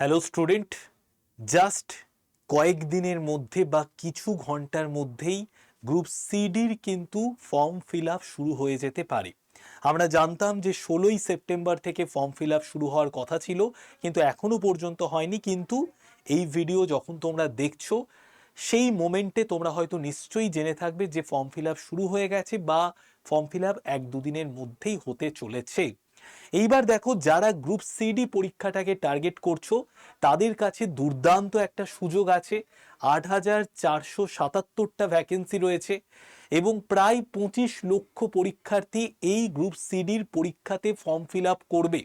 Hello student just কয়েকদিনের মধ্যে বা কিছু ঘণ্টার মধ্যেই গ্রুপ সিডির কিন্তু ফর্ম ফিল শুরু হয়ে যেতে পারে। আমরা জানতাম যে ষোলোই সেপ্টেম্বর থেকে ফর্ম ফিল শুরু হওয়ার কথা ছিল, কিন্তু এখনও পর্যন্ত হয়নি। কিন্তু এই ভিডিও যখন তোমরা দেখছ, সেই মোমেন্টে তোমরা হয়তো নিশ্চয়ই জেনে থাকবে যে ফর্ম ফিল শুরু হয়ে গেছে বা ফর্ম ফিল এক দুদিনের মধ্যেই হতে চলেছে। এইবার দেখো যারা গ্রুপ সিডি পরীক্ষাটাকে টার্গেট করছ, তাদের কাছে দুর্দান্ত একটা সুযোগ আছে। আট হাজার চারশো সাতাত্তরটা ভ্যাকেন্সি রয়েছে এবং প্রায় পঁচিশ লক্ষ পরীক্ষার্থী এই গ্রুপ সিডির পরীক্ষাতে ফর্ম ফিল আপ করবে।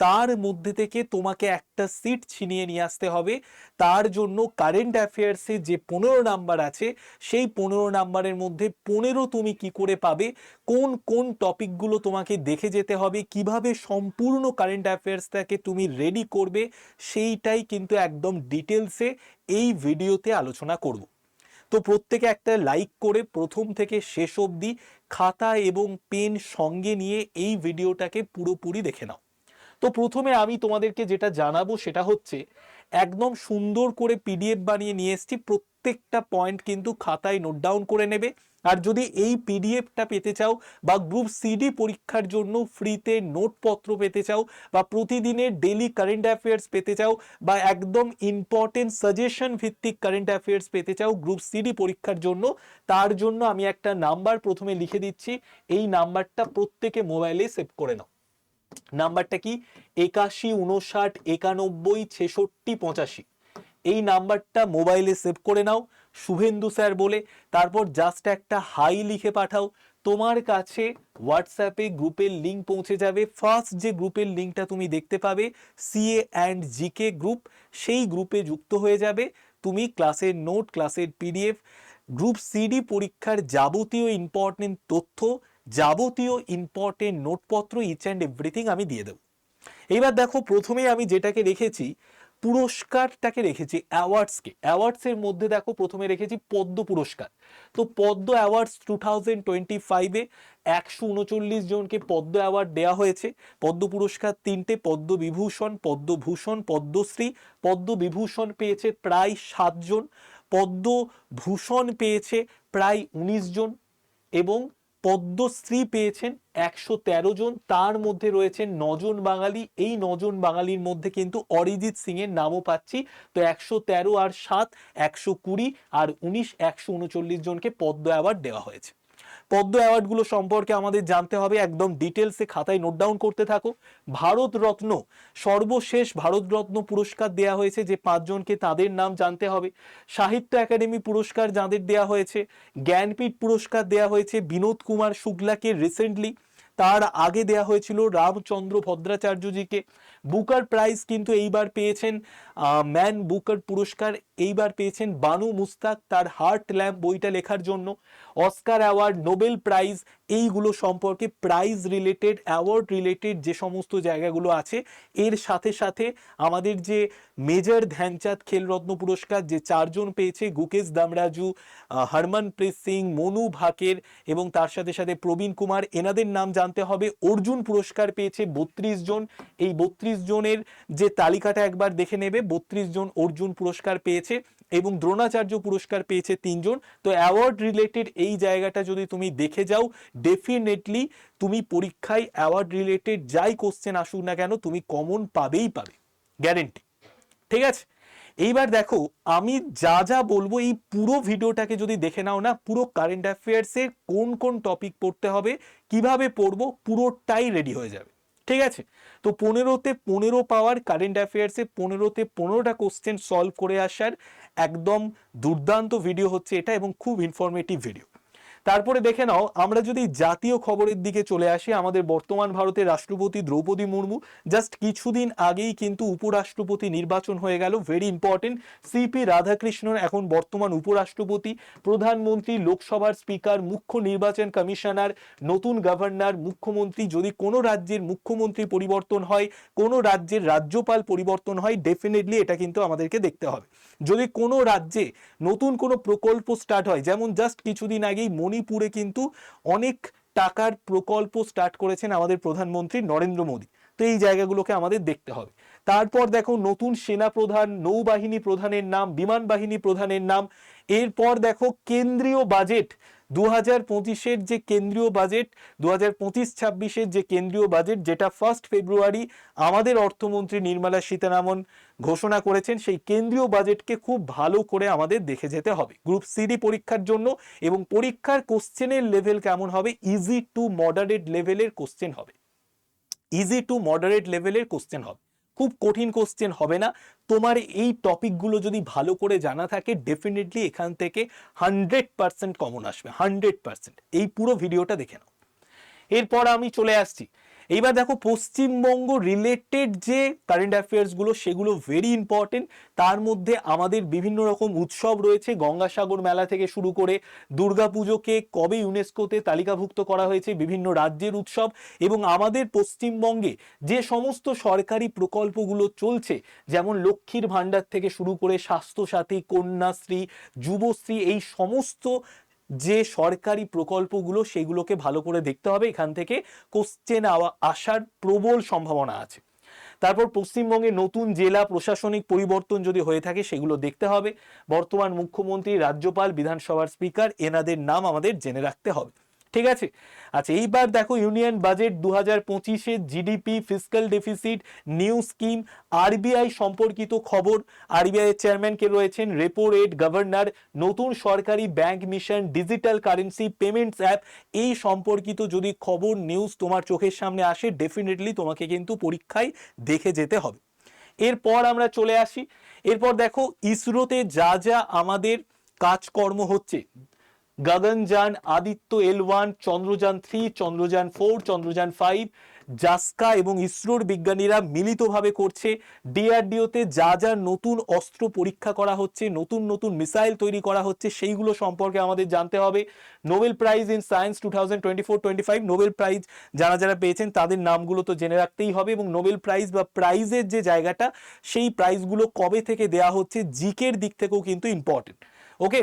তার মধ্যে থেকে তোমাকে একটা সিট ছিনিয়ে নিয়ে আসতে হবে। তার জন্য কারেন্ট অ্যাফেয়ার্সে যে পনেরো নাম্বার আছে, সেই পনেরো নাম্বারের মধ্যে পনেরো তুমি কি করে পাবে? কোন কোন টপিকগুলো তোমাকে দেখে যেতে হবে? কীভাবে সম্পূর্ণ কারেন্ট অ্যাফেয়ার্সটাকে তুমি রেডি করবে? সেইটাই কিন্তু একদম ডিটেলসে এই ভিডিওতে আলোচনা করব। তো প্রত্যেকে একটা লাইক করে প্রথম থেকে শেষ অবধি খাতা এবং পেন সঙ্গে নিয়ে এই ভিডিওটাকে পুরোপুরি দেখে নাও। তো প্রথমে আমি তোমাদেরকে যেটা জানাব সেটা হচ্ছে, একদম সুন্দর করে পিডিএফ বানিয়ে নিয়ে এসেছি, প্রত্যেকটা পয়েন্ট কিন্তু খাতায় নোট ডাউন করে নেবে। আর যদি এই পিডিএফটা পেতে চাও বা গ্রুপ সিডি পরীক্ষার জন্য ফ্রিতে নোটপত্র পেতে চাও বা প্রতিদিনের ডেলি কারেন্ট অ্যাফেয়ার্স পেতে চাও বা একদম ইম্পর্টেন্ট সাজেশন ভিত্তিক কারেন্ট অ্যাফেয়ার্স পেতে চাও গ্রুপ সিডি পরীক্ষার জন্য, তার জন্য আমি একটা নাম্বার প্রথমে লিখে দিচ্ছি। এই নাম্বারটা প্রত্যেকে মোবাইলে সেভ করে নাও। নাম্বারটা কি? একাশি উনষাট একানব্বই, ছেষট্টি, পঁচাশি। এই নাম্বারটা মোবাইলে সেভ করে নাও, শুভেন্দু স্যার বলে। তারপর জাস্ট একটা হাই লিখে পাঠাও। তোমার কাছে হোয়াটসঅ্যাপে গ্রুপের লিঙ্ক পৌঁছে যাবে। ফার্স্ট যে গ্রুপের লিঙ্কটা তুমি দেখতে পাবে সিএ অ্যান্ড জিকে গ্রুপ সেই গ্রুপে যুক্ত হয়ে যাবে। তুমি ক্লাসের নোট ক্লাসের পিডিএফ গ্রুপ সিডি পরীক্ষার যাবতীয় ইম্পর্টেন্ট তথ্য যাবতীয় ইম্পর্টেন্ট নোটপত্র ইচ অ্যান্ড এভরিথিং আমি দিয়ে দেবো। এবার দেখো প্রথমে আমি যেটাকে রেখেছি, পুরস্কারটাকে রেখেছি অ্যাওয়ার্ডসকে। অ্যাওয়ার্ডসের মধ্যে দেখো, প্রথমে রেখেছি পদ্ম পুরস্কার। তো পদ্ম অ্যাওয়ার্ডস টু থাউজেন্ড টোয়েন্টি ফাইভে একশো উনচল্লিশ জনকে পদ্ম অ্যাওয়ার্ড দেওয়া হয়েছে। পদ্ম পুরস্কার তিনটে, পদ্ম বিভূষণ পদ্মভূষণ পদ্মশ্রী পদ্ম বিভূষণ পেয়েছে প্রায় সাতজন পদ্মভূষণ পেয়েছে প্রায় উনিশ জন এবং পদ্মশ্রী পেয়েছেন একশো তেরো জন। তার মধ্যে রয়েছেন নজন বাঙালি। এই নজন বাঙালির মধ্যে কিন্তু অরিজিৎ সিং এর নামও পাচ্ছি। তো একশো তেরো আর সাত, একশো কুড়ি আর উনিশ, একশো উনচল্লিশ জনকে পদ্ম অ্যাওয়ার্ড দেওয়া হয়েছে। পদ্ম অ্যাওয়ার্ডগুলো সম্পর্কে আমাদের জানতে হবে। একদম ডিটেলসে খাতায় নোট ডাউন করতে থাকো। ভারত রত্ন সর্বশেষ ভারত রত্ন পুরস্কার দেওয়া হয়েছে যে পাঁচজনকে তাদের নাম জানতে হবে। সাহিত্য একাডেমি পুরস্কার যাদের দেওয়া হয়েছে, জ্ঞানপীঠ পুরস্কার দেওয়া হয়েছে বিনোদ কুমার শুক্লাকে রিসেন্টলি তার আগে দেয়া হয়েছিল রামচন্দ্র ভদ্রাচার্যজিকে। বুকার প্রাইজ কিন্তু এইবার পেয়েছেন ম্যান বুকার পুরস্কার। এইবার পেয়েছেন বানু মুস্তাক, তার হার্ট ল্যাম্প বইটা লেখার জন্য। অস্কার অ্যাওয়ার্ড নোবেল প্রাইজ এইগুলো সম্পর্কে প্রাইজ রিলেটেড অ্যাওয়ার্ড রিলেটেড যে সমস্ত জায়গাগুলো আছে, এর সাথে সাথে আমাদের যে মেজর ধ্যানচাঁদ খেলরত্ন পুরস্কার যে চারজন পেয়েছে, গুকেশ দামরাজু হরমনপ্রীত সিং, মনু ভাকের এবং তার সাথে সাথে প্রবীণ কুমার, এনাদের নাম জানতে হবে। অর্জুন পুরস্কার পেয়েছে বত্রিশ জন। এই বত্রিশ জনের যে তালিকাটা একবার দেখে নেবে, বত্রিশ জন অর্জুন পুরস্কার পেয়েছে। এবং দ্রোণাচার্য পুরস্কার পেয়েছে তিনজন। তো অ্যাওয়ার্ড রিলেটেড এই জায়গাটা যদি তুমি দেখে যাও ডেফিনেটলি তুমি পরীক্ষায় অ্যাওয়ার্ড রিলেটেড যাই কোশ্চেন আসুক না কেন, তুমি কমন পাবেই পাবে। গ্যারেন্টি ঠিক আছে? এইবার দেখো, আমি যা যা বলব এই পুরো ভিডিওটাকে যদি দেখে নাও না, পুরো কারেন্ট অ্যাফেয়ার্সের কোন কোন টপিক পড়তে হবে, কীভাবে পড়ব, পুরোটাই রেডি হয়ে যাবে। ঠিক আছে? তো পনেরোতে পনেরো পাওয়ার কারেন্ট অ্যাফেয়ার্সে পনেরোতে পনেরোটা কোশ্চেন সলভ করে আসার একদম দুর্দান্ত ভিডিও হচ্ছে এটা এবং খুব ইনফরমেটিভ ভিডিও তারপরে দেখে নাও, আমরা যদি জাতীয় খবরের দিকে চলে আসি, আমাদের বর্তমান ভারতের রাষ্ট্রপতি দ্রৌপদী মুর্মু জাস্ট কিছুদিন আগেই কিন্তু উপরাষ্ট্রপতি নির্বাচন হয়ে গেল। ভেরি ইম্পর্টেন্ট সিপি রাধাকৃষ্ণন এখন বর্তমান উপরাষ্ট্রপতি, প্রধানমন্ত্রী, লোকসভার স্পিকার, মুখ্য নির্বাচন কমিশনার, নতুন গভর্নর মুখ্যমন্ত্রী। যদি কোনো রাজ্যের মুখ্যমন্ত্রী পরিবর্তন হয়, কোনো রাজ্যের রাজ্যপাল পরিবর্তন হয় ডেফিনেটলি এটা কিন্তু আমাদেরকে দেখতে হবে। যদি কোনো রাজ্যে নতুন কোনো প্রকল্প স্টার্ট হয়, যেমন জাস্ট কিছুদিন আগেই মণিপুরে কিন্তু অনেক টাকার প্রকল্প স্টার্ট করেছেন আমাদের প্রধানমন্ত্রী নরেন্দ্র মোদী। তো এই জায়গাগুলোকে আমাদের দেখতে হবে। তারপর দেখো নতুন সেনা প্রধান নৌবাহিনী প্রধানের নাম, বিমান বাহিনী প্রধানের নাম। এরপর দেখো কেন্দ্রীয় বাজেট দু হাজার পঁচিশের যে কেন্দ্রীয় বাজেট দু হাজার পঁচিশ ছাব্বিশের যে কেন্দ্রীয় বাজেট যেটা ফার্স্ট ফেব্রুয়ারি আমাদের অর্থমন্ত্রী নির্মলা সীতারামন ঘোষণা করেছেন সেই কেন্দ্রীয় বাজেটকে খুব ভালো করে আমাদের দেখে যেতে হবে। গ্রুপ সিডি পরীক্ষার জন্য এবং পরীক্ষার কোশ্চেনের লেভেল কেমন হবে? ইজি টু মডারেট লেভেলের কোশ্চেন হবে। ইজি টু মডারেট লেভেলের কোশ্চেন হবে। খুব কঠিন কোশ্চেন হবে না। তোমার এই টপিকগুলো যদি ভালো করে জানা থাকে ডেফিনেটলি এখান থেকে হান্ড্রেড পার্সেন্ট কমন আসবে হান্ড্রেড পার্সেন্ট এই পুরো ভিডিওটা দেখে নাও। এরপর আমি চলে আসছি। এইবার দেখো পশ্চিমবঙ্গ রিলেটেড যে কারেন্ট অ্যাফেয়ার্সগুলো সেগুলো ভেরি ইম্পর্টেন্ট তার মধ্যে আমাদের বিভিন্ন রকম উৎসব রয়েছে। গঙ্গাসাগর মেলা থেকে শুরু করে দুর্গাপুজোকে কবে ইউনেস্কোতে তালিকাভুক্ত করা হয়েছে বিভিন্ন রাজ্যের উৎসব এবং আমাদের পশ্চিমবঙ্গে যে সমস্ত সরকারি প্রকল্পগুলো চলছে, যেমন লক্ষ্মীর ভাণ্ডার থেকে শুরু করে স্বাস্থ্যসাথী, কন্যাশ্রী, যুবশ্রী, এই সমস্ত যে সরকারি প্রকল্পগুলো সেগুলোকে ভালো করে দেখতে হবে, এখান থেকে কোশ্চেন আসার প্রবল সম্ভাবনা আছে। তারপর পশ্চিমবঙ্গে নতুন জেলা প্রশাসনিক পরিবর্তন যদি হয়ে থাকে, সেগুলো দেখতে হবে। বর্তমান মুখ্যমন্ত্রী, রাজ্যপাল, বিধানসভার স্পিকার, এনাদের নাম আমাদের জেনে রাখতে হবে। ঠিক আছে? আচ্ছা এইবার দেখো ইউনিয়ন বাজেট দু হাজার পঁচিশে GDP physical deficit, new scheme, RBI সম্পর্কিত খবর। আরবিআই এর চেয়ারম্যান কে রয়েছেন? রেপো রেট গভর্নর, নতুন সরকারি bank mission, digital currency, payments app, এই সম্পর্কিত যদি খবর, নিউজ তোমার চোখের সামনে আসে, ডেফিনেটলি তোমাকে কিন্তু পরীক্ষায় দেখে যেতে হবে। এরপর আমরা চলে আসি। এরপর দেখো, ইসরোতে যা যা আমাদের কাজকর্ম হচ্ছে Gaganyaan Aditya, L one, Chandrayaan three, Chandrayaan four, Chandrayaan five, JAXA এবং ইসরোর বিজ্ঞানীরা মিলিতভাবে করছে। ডিআরডিওতে যা যা নতুন অস্ত্র পরীক্ষা করা হচ্ছে, নতুন নতুন মিসাইল তৈরি করা হচ্ছে, সেইগুলো সম্পর্কে আমাদের জানতে হবে। Nobel prize in science two thousand twenty four, twenty five, Nobel prize যারা যারা পেয়েছেন, তাদের নামগুলো তো জেনে রাখতেই হবে এবং নোবেল প্রাইজ বা প্রাইজের যে জায়গাটা, সেই প্রাইজগুলো কবে থেকে দেয়া হচ্ছে, জিকের দিক থেকেও কিন্তু ইম্পর্টেন্ট ওকে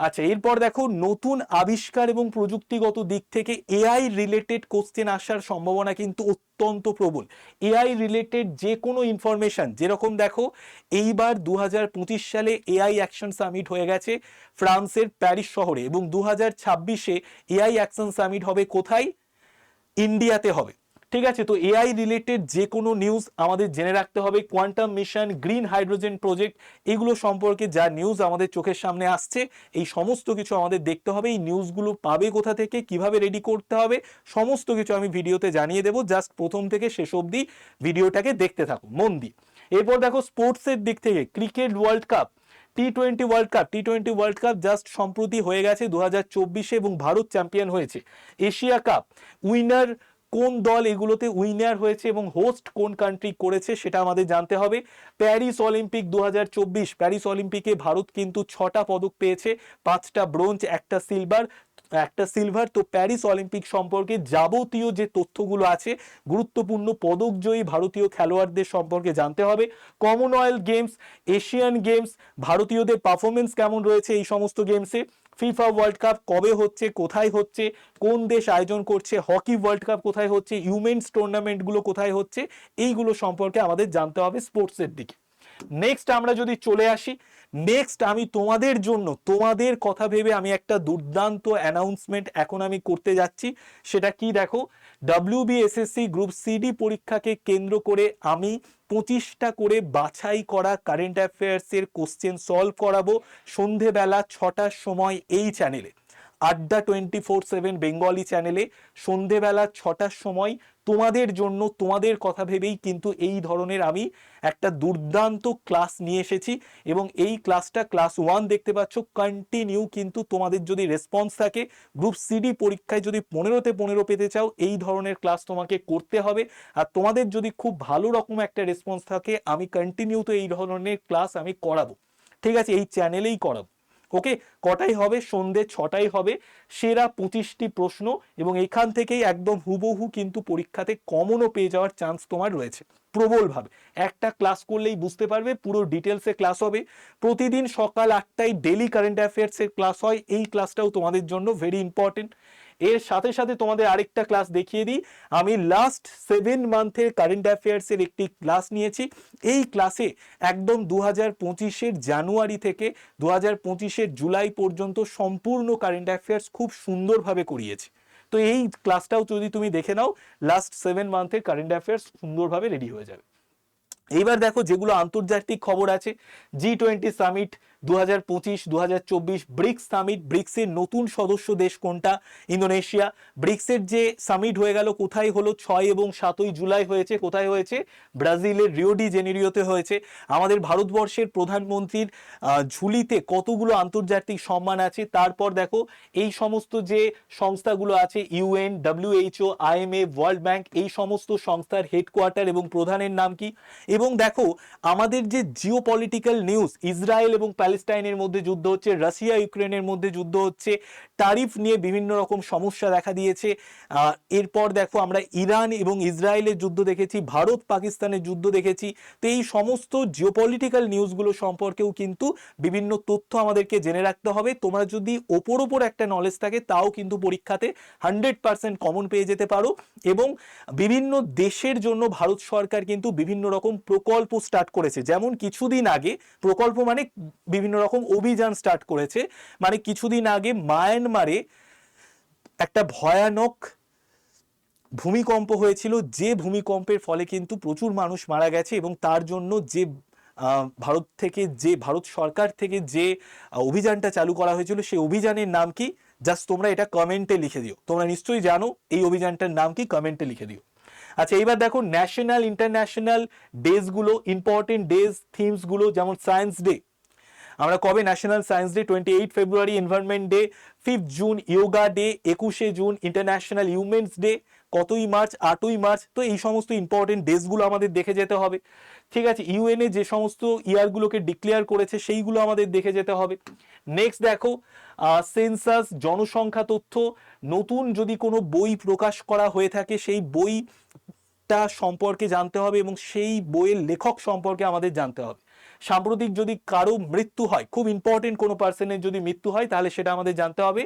আচ্ছা এরপর দেখো, নতুন আবিষ্কার এবং প্রযুক্তিগত দিক থেকে এআই রিলেটেড কোশ্চেন আসার সম্ভাবনা কিন্তু অত্যন্ত প্রবল। এআই রিলেটেড যে কোনো ইনফরমেশন যেরকম দেখো, এইবার দু হাজার পঁচিশ সালে এআই অ্যাকশন সামিট হয়ে গেছে ফ্রান্সের প্যারিস শহরে এবং দু হাজার ছাব্বিশে এআই অ্যাকশন সামিট হবে কোথায়? ইন্ডিয়াতে হবে। ঠিক আছে, তো এআই রিলেটেড যে কোনো নিউজ আমাদের জেনে রাখতে হবে। Quantum mission green hydrogen project এগুলো সম্পর্কে যা নিউজ আমাদের চোখের সামনে আসছে, এই সমস্ত কিছু আমাদের দেখতে হবে। এই নিউজগুলো পাবে কোথা থেকে, কীভাবে রেডি করতে হবে, সমস্ত কিছু আমি ভিডিওতে জানিয়ে দেবো। জাস্ট প্রথম থেকে শেষ অবধি ভিডিওটাকে দেখতে থাকো, মন দিয়ে। এরপর দেখো স্পোর্টসের দিক থেকে cricket world cup T twenty world cup T twenty world cup just সম্প্রতি হয়ে গেছে দু হাজার এবং ভারত চ্যাম্পিয়ন হয়েছে। এশিয়া কাপ উইনার কোন দল এগুলোতে উইনার হয়েছে এবং হোস্ট কোন কান্ট্রি করেছে সেটা আমাদের জানতে হবে। প্যারিস অলিম্পিক দু হাজার চব্বিশ প্যারিস অলিম্পিকে ভারত কিন্তু ছটা পদক পেয়েছে, পাঁচটা ব্রোঞ্জ, একটা সিলভার একটা সিলভার তো প্যারিস অলিম্পিক সম্পর্কে যাবতীয় যে তথ্যগুলো আছে, গুরুত্বপূর্ণ পদকজয়ী ভারতীয় খেলোয়াড়দের সম্পর্কে জানতে হবে। কমনওয়েলথ গেমস এশিয়ান গেমস ভারতীয়দের পারফরমেন্স কেমন রয়েছে এই সমস্ত গেমসে ফিফা ওয়ার্ল্ড কাপ কবে হচ্ছে, কোথায় হচ্ছে, কোন দেশ আয়োজন করছে, হকি ওয়ার্ল্ড কাপ কোথায় হচ্ছে ইউমেন্স টুর্নামেন্টগুলো কোথায় হচ্ছে, এইগুলো সম্পর্কে আমাদের জানতে হবে স্পোর্টসের দিকে। নেক্সট আমরা যদি চলে আসি নেক্সট আমি তোমাদের জন্য, তোমাদের কথা ভেবে আমি একটা দুর্দান্ত অ্যানাউন্সমেন্ট এখন আমি করতে যাচ্ছি। সেটা কি দেখো? ডাব্লিউবিএসএসসি গ্রুপ সিডি পরীক্ষাকে কেন্দ্র করে আমি পঁচিশটা করে বাছাই করা কারেন্ট অ্যাফেয়ার্সের কোশ্চেন সলভ করাবো সন্ধেবেলা ছটার সময় এই চ্যানেলে আড্ডা টোয়েন্টি ফোর সেভেন বেঙ্গলি চ্যানেলে সন্ধেবেলা ছটার সময় তোমাদের জন্য, তোমাদের কথা ভেবেই কিন্তু এই ধরনের আমি একটা দুর্দান্ত ক্লাস নিয়ে এসেছি এবং এই ক্লাসটা ক্লাস ওয়ান দেখতে পাচ্ছ কন্টিনিউ কিন্তু তোমাদের যদি রেসপন্স থাকে গ্রুপ সিডি পরীক্ষায় যদি পনেরোতে পনেরো পেতে চাও, এই ধরনের ক্লাস তোমাকে করতে হবে। আর তোমাদের যদি খুব ভালো রকম একটা রেসপন্স থাকে, আমি কন্টিনিউ তো এই ধরনের ক্লাস আমি করাবো। ঠিক আছে, এই চ্যানেলেই করাবো। ওকে, কটাই হবে? সন্ধে ছটাই হবে। সেরা পঁচিশটি প্রশ্ন এবং এখান থেকেই একদম হুবহু কিন্তু পরীক্ষাতে কমনও পেয়ে যাওয়ার চান্স তোমার রয়েছে। প্রবলভাবে। একটা ক্লাস করলেই বুঝতে পারবে, পুরো ডিটেলসে ক্লাস হবে। প্রতিদিন সকাল আটটায় ডেলি কারেন্ট অ্যাফেয়ার্সের ক্লাস হয়। এই ক্লাসটাও তোমাদের জন্য ভেরি ইম্পর্টেন্ট এর সাথে সাথে তোমাদের আরেকটা ক্লাস দেখিয়ে দিই। আমি লাস্ট সেভেন মান্থের কারেন্ট অ্যাফেয়ার্সের একটি ক্লাস নিয়েছি। এই ক্লাসে একদম দু হাজার পঁচিশের জানুয়ারি থেকে দু হাজার পঁচিশের জুলাই পর্যন্ত সম্পূর্ণ কারেন্ট অ্যাফেয়ার্স খুব সুন্দরভাবে করিয়েছি। তো এই ক্লাসটাও যদি তুমি দেখে নাও লাস্ট সেভেন মান্থের কারেন্ট অ্যাফেয়ার্স সুন্দরভাবে রেডি হয়ে যাবে। এইবার দেখো যেগুলো আন্তর্জাতিক খবর আছে জি টোয়েন্টি সামিট দু পঁচিশ দু চব্বিশ ব্রিক্স সামিট, ব্রিক্সের নতুন সদস্য দেশ কোনটা? ইন্দোনেশিয়া। ব্রিক্সের যে সামিট হয়ে গেল কোথায় হলো? ছয় এবং সাতই জুলাই হয়েছে, কোথায় হয়েছে? ব্রাজিলের রিওডি জেনেরিওতে হয়েছে। আমাদের ভারতবর্ষের প্রধানমন্ত্রীর ঝুলিতে কতগুলো আন্তর্জাতিক সম্মান আছে? তারপর দেখো, এই সমস্ত যে সংস্থাগুলো আছে, UN WHO IMA world bank, এই সমস্ত সংস্থার হেডকোয়ার্টার এবং প্রধানের নাম কি? এবং দেখো, আমাদের যে জিও পলিটিক্যাল নিউজ, ইসরায়েল এবং প্যালেস্টাইনের মধ্যে যুদ্ধ হচ্ছে, রাশিয়া, ইউক্রেনের মধ্যে যুদ্ধ হচ্ছে, তারিফ নিয়ে বিভিন্ন রকম সমস্যা দেখা দিয়েছে। এরপর দেখো আমরা ইরান এবং ইসরায়েলের যুদ্ধ দেখেছি, ভারত পাকিস্তানের যুদ্ধ দেখেছি। তো এই সমস্ত জিওপলিটিক্যাল নিউজগুলো সম্পর্কেও কিন্তু বিভিন্ন তথ্য আমাদেরকে জেনে রাখতে হবে। তোমরা যদি ওপর ওপর একটা নলেজ থাকে, তাও কিন্তু পরীক্ষাতে হান্ড্রেড পার্সেন্ট কমন পেয়ে যেতে পারো এবং বিভিন্ন দেশের জন্য ভারত সরকার কিন্তু বিভিন্ন রকম প্রকল্প স্টার্ট করেছে। যেমন কিছুদিন আগে, প্রকল্প মানে বিভিন্ন রকম অভিযান স্টার্ট করেছে। মানে কিছুদিন আগে মায়ানমারে একটা ভয়ানক ভূমিকম্প হয়েছিল। যে ভূমিকম্পের ফলে কিন্তু প্রচুর মানুষ মারা গেছে এবং তার জন্য যে ভারত থেকে যে, ভারত সরকার থেকে যে অভিযানটা চালু করা হয়েছিল সেই অভিযানের নাম কি? জাস্ট তোমরা এটা কমেন্টে লিখে দিও। তোমরা নিশ্চয়ই জানো এই অভিযানটার নাম কি? কমেন্টে লিখে দিও। আচ্ছা এইবার দেখো ন্যাশনাল ইন্টারন্যাশনাল ডেজগুলো ইম্পর্টেন্ট ডেজ থিমসগুলো যেমন সায়েন্স ডে আমরা কবে national science day twenty eight February environment day fifth June yoga day একুশে জুন ইন্টারন্যাশনাল হিউম্যানস ডে কতই মার্চ আটই মার্চ তো এই সমস্ত ইম্পর্টেন্ট ডেসগুলো আমাদের দেখে যেতে হবে। ঠিক আছে ইউএনএ যে সমস্ত ইয়ারগুলোকে ডিক্লেয়ার করেছে, সেইগুলো আমাদের দেখে যেতে হবে। নেক্সট দেখো সেন্সাস জনসংখ্যা তথ্য, নতুন যদি কোনো বই প্রকাশ করা হয়ে থাকে, সেই বইটা সম্পর্কে জানতে হবে এবং সেই বইয়ের লেখক সম্পর্কে আমাদের জানতে হবে। সাম্প্রতিক যদি কারও মৃত্যু হয়, খুব ইম্পর্টেন্ট কোনো পার্সনের যদি মৃত্যু হয়, তাহলে সেটা আমাদের জানতে হবে।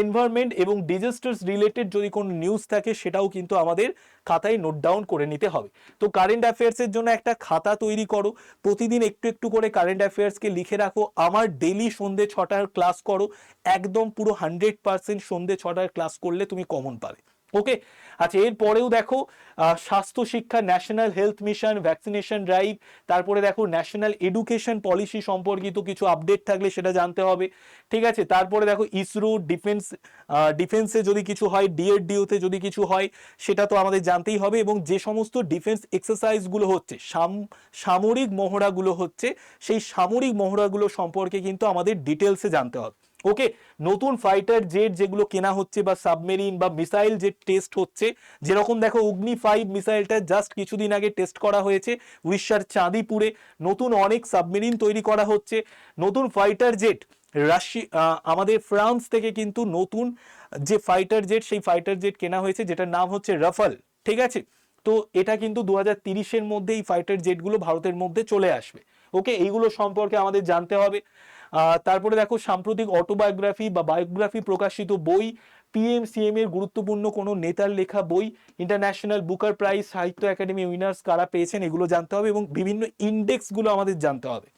এনভায়রনমেন্ট এবং ডিজাস্টার্স রিলেটেড যদি কোনো নিউজ থাকে, সেটাও কিন্তু আমাদের খাতায় নোট ডাউন করে নিতে হবে। তো কারেন্ট অ্যাফেয়ার্সের জন্য একটা খাতা তৈরি করো। প্রতিদিন একটু একটু করে কারেন্ট অ্যাফেয়ার্সকে লিখে রাখো। আমার ডেলি সন্ধে ছটার ক্লাস করো। একদম পুরো হান্ড্রেড পার্সেন্ট সন্ধে ছটার ক্লাস করলে তুমি কমন পাবে। ওকে আচ্ছা এরপরেও দেখো স্বাস্থ্য শিক্ষা, national health mission vaccination drive তারপরে দেখো, ন্যাশনাল এডুকেশন পলিসি সম্পর্কিত কিছু আপডেট থাকলে সেটা জানতে হবে, ঠিক আছে? তারপরে দেখো, ইসরো ডিফেন্স ডিফেন্সে যদি কিছু হয়, ডিএরডিওতে যদি কিছু হয়, সেটা তো আমাদের জানতেই হবে এবং যে সমস্ত ডিফেন্স এক্সারসাইজগুলো হচ্ছে, সাম- সামরিক মহড়াগুলো হচ্ছে, সেই সামরিক মহড়াগুলো সম্পর্কে কিন্তু আমাদের ডিটেলসে জানতে হবে। ওকে, নতুন ফাইটার জেট যেগুলো কেনা হচ্ছে বা সাবমেরিন বা মিসাইল যে টেস্ট হচ্ছে, যেরকম দেখো অগ্নি ফাইভ মিসাইলটা জাস্ট কিছুদিন আগে টেস্ট করা হয়েছে উড়িষ্যার চাঁদিপুরে, নতুন অনেক সাবমেরিন তৈরি করা হচ্ছে, নতুন ফাইটার জেট রাশি আমাদের ফ্রান্স থেকে কিন্তু নতুন যে ফাইটার জেট সেই ফাইটার জেট কেনা হয়েছে, যেটার নাম হচ্ছে রাফাল ঠিক আছে? তো এটা কিন্তু দু হাজার মধ্যে এই ফাইটার জেটগুলো ভারতের মধ্যে চলে আসবে, ওকে? এইগুলো সম্পর্কে আমাদের জানতে হবে। তারপরে দেখো সাম্প্রতিক অটোবায়োগ্রাফি বা বায়োগ্রাফি প্রকাশিত বই পিএম সিএম এর গুরুত্বপূর্ণ কোনো নেতার লেখা বই International Booker prize Sahitya Akademi winners কারা পেয়েছেন এগুলো জানতে হবে এবং বিভিন্ন ইন্ডেক্সগুলো আমাদের জানতে হবে।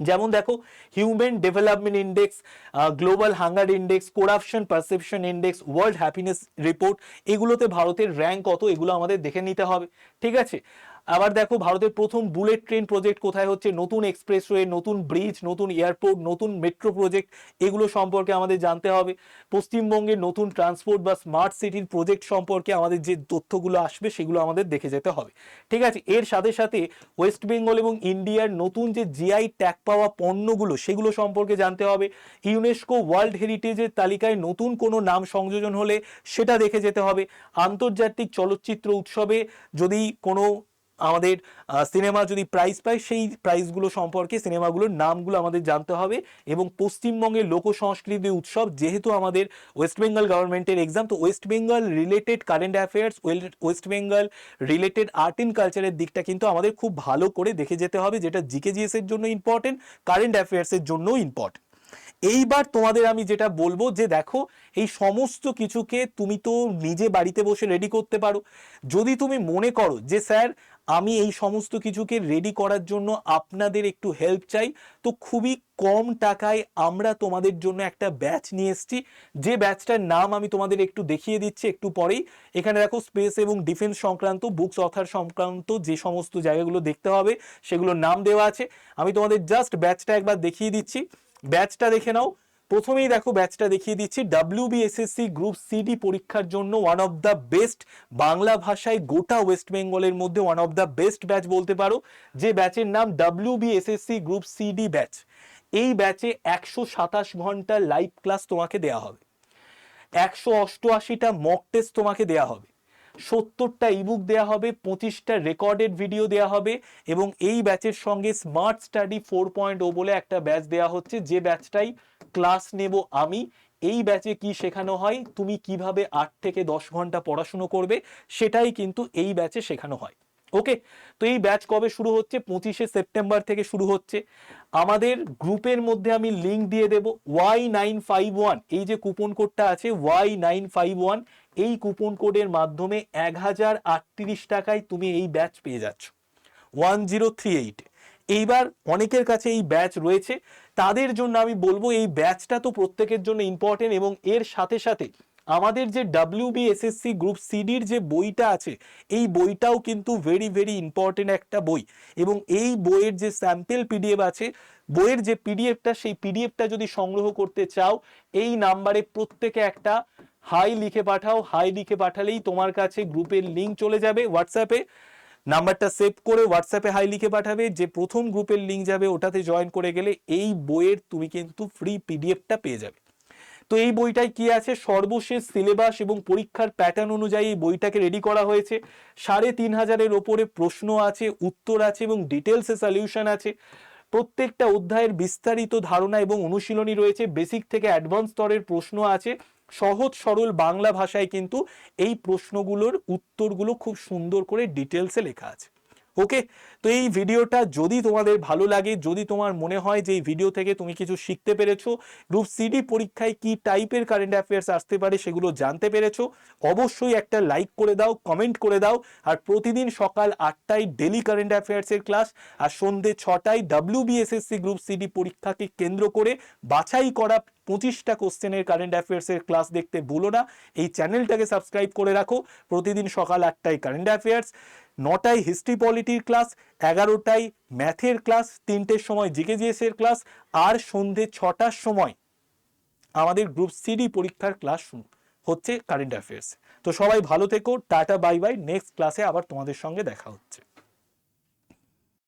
যেমন দেখো human development index global hunger index corruption perception index world happiness report এগুলোতে ভারতের র্যাঙ্ক কত এগুলো আমাদের দেখে নিতে হবে। ঠিক আছে? আবার দেখো ভারতের প্রথম বুলেট ট্রেন প্রজেক্ট কোথায় হচ্ছে? নতুন এক্সপ্রেসওয়ে, নতুন ব্রিজ, নতুন এয়ারপোর্ট, নতুন মেট্রো প্রজেক্ট, এগুলো সম্পর্কে আমাদের জানতে হবে। পশ্চিমবঙ্গের নতুন ট্রান্সপোর্ট বা স্মার্ট সিটির প্রজেক্ট সম্পর্কে আমাদের যে তথ্যগুলো আসবে, সেগুলো আমাদের দেখে যেতে হবে। ঠিক আছে, এর সাথে সাথে ওয়েস্ট বেঙ্গল এবং ইন্ডিয়ার নতুন যে জিআই ট্যাগ পাওয়া পণ্যগুলো, সেগুলো সম্পর্কে জানতে হবে। ইউনেস্কো ওয়ার্ল্ড হেরিটেজের তালিকায় নতুন কোনো নাম সংযোজন হলে সেটা দেখে যেতে হবে। আন্তর্জাতিক চলচ্চিত্র উৎসবে যদি কোনো আমাদের সিনেমা যদি প্রাইজ পায়, সেই প্রাইজগুলো সম্পর্কে সিনেমাগুলোর নামগুলো আমাদের জানতে হবে এবং পশ্চিমবঙ্গের লোক সংস্কৃতি উৎসব যেহেতু আমাদের ওয়েস্ট বেঙ্গল গভর্নমেন্টের এক্সাম তো West Bengal related current affairs West Bengal related art and কালচারের দিকটা কিন্তু আমাদের খুব ভালো করে দেখে যেতে হবে, যেটা জিকে জিএস জন্য ইম্পর্টেন্ট কারেন্ট অ্যাফেয়ার্সের জন্যও ইম্পর্টেন্ট এইবার তোমাদের আমি যেটা বলব যে দেখো, এই সমস্ত কিছুকে তুমি তো নিজে বাড়িতে বসে রেডি করতে পারো। যদি তুমি মনে করো যে, স্যার আমি এই সমস্ত কিছুকে রেডি করার জন্য আপনাদের একটু হেল্প চাই। তো খুবই কম টাকায় আমরা তোমাদের জন্য একটা ব্যাচ নিয়ে এসেছি। যে ব্যাচটার নাম আমি তোমাদের একটু দেখিয়ে দিচ্ছি একটু পরেই। এখানে দেখো স্পেস এবং ডিফেন্স সংক্রান্ত বুকস অথার সংক্রান্ত যে সমস্ত জায়গাগুলো দেখতে হবে, সেগুলোর নাম দেওয়া আছে। আমি তোমাদের জাস্ট ব্যাচটা একবার দেখিয়ে দিচ্ছি। ব্যাচটা দেখে নাও। প্রথমেই দেখো ব্যাচটা দেখিয়ে দিচ্ছি। ডাব্লিউবিএসএসসি গ্রুপ সিডি পরীক্ষার জন্য one of the best Bangla ভাষায় গোটা ওয়েস্ট বেঙ্গলের মধ্যে one of the best batch বলতে পারো, যে ব্যাচের নাম ডাব্লিউবিএসএসসি গ্রুপ সিডি ব্যাচ এই ব্যাচে একশো সাতাশ ঘণ্টা লাইভ ক্লাস তোমাকে দেওয়া হবে। একশো অষ্টআশিটা মক টেস্ট তোমাকে দেওয়া হবে। সত্তরটা ইবুক দেওয়া হবে, পঁচিশটা রেকর্ডেড ভিডিও দেওয়া হবে এবং এই ব্যাচের সঙ্গে smart study four point O বলে একটা ব্যাচ দেওয়া হচ্ছে, যে ব্যাচটাই ক্লাস নেব আমি। এই ব্যাচে কি শেখানো হয়? তুমি কীভাবে আট থেকে দশ ঘণ্টা পড়াশুনো করবে? সেটাই কিন্তু এই ব্যাচে শেখানো হয়। ওকে তো এই ব্যাচ কবে শুরু হচ্ছে? পঁচিশে সেপ্টেম্বর থেকে শুরু হচ্ছে। আমাদের গ্রুপের মধ্যে আমি লিংক দিয়ে দেব। ওয়াই নাইন ফাইভ ওয়ান এই যে কুপন কোডটা আছে ওয়াই নাইন ফাইভ ওয়ান এই কুপন কোডের মাধ্যমে এক হাজার আটত্রিশ টাকায় তুমি এই ব্যাচ পেয়ে যাচ্ছ। ওয়ান জিরো থ্রি এইট এইবার অনেকের কাছে এই ব্যাচ রয়েছে। তাদের জন্য আমি বলব এই ব্যাচটা তো প্রত্যেকের জন্য ইম্পর্টেন্ট এবং এর সাথে সাথে আমাদের যে ডাব্লিউবিএসএসসি গ্রুপ সিডির যে বইটা আছে, এই বইটাও কিন্তু ভেরি ভেরি ইম্পর্টেন্ট একটা বই। এবং এই বইয়ের যে স্যাম্পেল পিডিএফ আছে, বইয়ের যে পিডিএফটা সেই পিডিএফটা যদি সংগ্রহ করতে চাও, এই নাম্বারে প্রত্যেকে একটা হাই লিখে পাঠাও। হাই লিখে পাঠালেই তোমার কাছে গ্রুপের লিঙ্ক চলে যাবে হোয়াটসঅ্যাপে নাম্বারটা সেভ করে হোয়াটসঅ্যাপে হাই লিখে পাঠাবে। যে প্রথম গ্রুপের লিঙ্ক যাবে, ওটাতে জয়েন করে গেলে এই বইয়ের তুমি কিন্তু ফ্রি পিডিএফটা পেয়ে যাবে। তো এই বইটায় কি আছে? সর্বশেষ সিলেবাস এবং পরীক্ষার প্যাটার্ন অনুযায়ী এই বইটাকে রেডি করা হয়েছে। সাড়ে তিন হাজারের ওপরে প্রশ্ন আছে, উত্তর আছে এবং ডিটেলসে সলিউশন আছে। প্রত্যেকটা অধ্যায়ের বিস্তারিত ধারণা এবং অনুশীলনী রয়েছে। বেসিক থেকে অ্যাডভান্স স্তরের প্রশ্ন আছে। সহজ সরল বাংলা ভাষায় কিন্তু এই প্রশ্নগুলোর উত্তরগুলো খুব সুন্দর করে ডিটেলসে লেখা আছে। ওকে তো এই ভিডিওটা যদি তোমাদের ভালো লাগে, যদি তোমার মনে হয় যে এই ভিডিও থেকে তুমি কিছু শিখতে পেরেছ গ্রুপ সিডি পরীক্ষায় কি টাইপের কারেন্ট অ্যাফেয়ার্স আসতে পারে সেগুলো জানতে পেরেছ, অবশ্যই একটা লাইক করে দাও কমেন্ট করে দাও। আর প্রতিদিন সকাল আটটায় ডেলি কারেন্ট অ্যাফেয়ার্সের ক্লাস আর সন্ধ্যে ছটায় ডাব্লিউবিএসএসসি গ্রুপ সিডি পরীক্ষাকে কেন্দ্র করে বাছাই করা পঁচিশটা কোশ্চেনের কারেন্ট অ্যাফেয়ার্সের ক্লাস দেখতে ভুলো না। এই চ্যানেলটাকে সাবস্ক্রাইব করে রাখো। প্রতিদিন সকাল আটটায় কারেন্ট অ্যাফেয়ার্স নটায় হিস্ট্রি পলিটির ক্লাস এগারোটায় ম্যাথের ক্লাস তিনটের সময় জিকেজিএসের ক্লাস আর সন্ধে ছটার সময় আমাদের গ্রুপ সিডি পরীক্ষার ক্লাস হচ্ছে কারেন্ট অ্যাফেয়ার্স তো সবাই ভালো থেকো, টাটা বাই বাই নেক্সট ক্লাসে আবার তোমাদের সঙ্গে দেখা হচ্ছে।